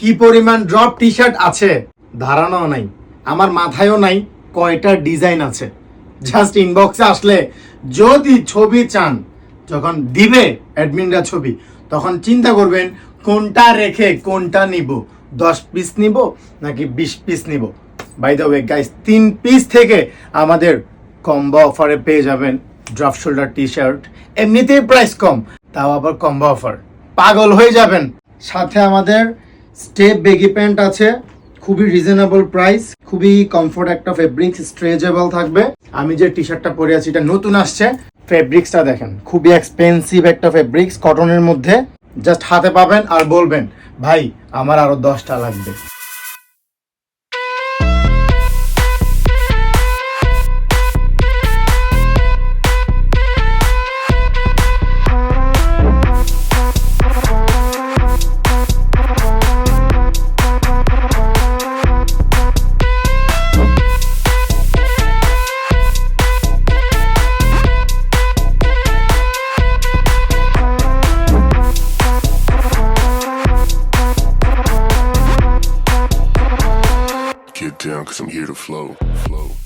কি পরিমাণ drop T shirt আছে? ধারণাও নাই। আমার মাথায়ও নাই কয়টা ডিজাইন আছে। জাস্ট ইনবক্সে আসলে যদি ছবি চান, যখন দিবে অ্যাডমিনরা ছবি, তখন চিন্তা করবেন কোনটা রেখে কোনটা নিব। দশ পিস নিব নাকি বিশ পিস নিব? বাই দ্য ওয়ে গাইস তিন পিস থেকে আমাদের কম্বো অফারে পেয়ে যাবেন ড্রপ শোল্ডার টি শার্ট এমনিতেই প্রাইস কম, তাও আবার কম্বো অফার পাগল হয়ে যাবেন। সাথে আমাদের স্টেপ বেগি প্যান্ট আছে, খুবই রিজনেবল প্রাইস খুবই কমফোর্ট একটা ফেব্রিক স্ট্রেচেবল থাকবে। আমি যে টি শার্টটা পরে আছি, এটা নতুন আসছে। ফেব্রিক্সটা দেখেন, খুবই এক্সপেন্সিভ একটা ফেব্রিক্স কটনের মধ্যে। জাস্ট হাতে পাবেন আর বলবেন, ভাই, আমার আরও দশটা লাগবে। Down, cause I'm here to flow. Flow.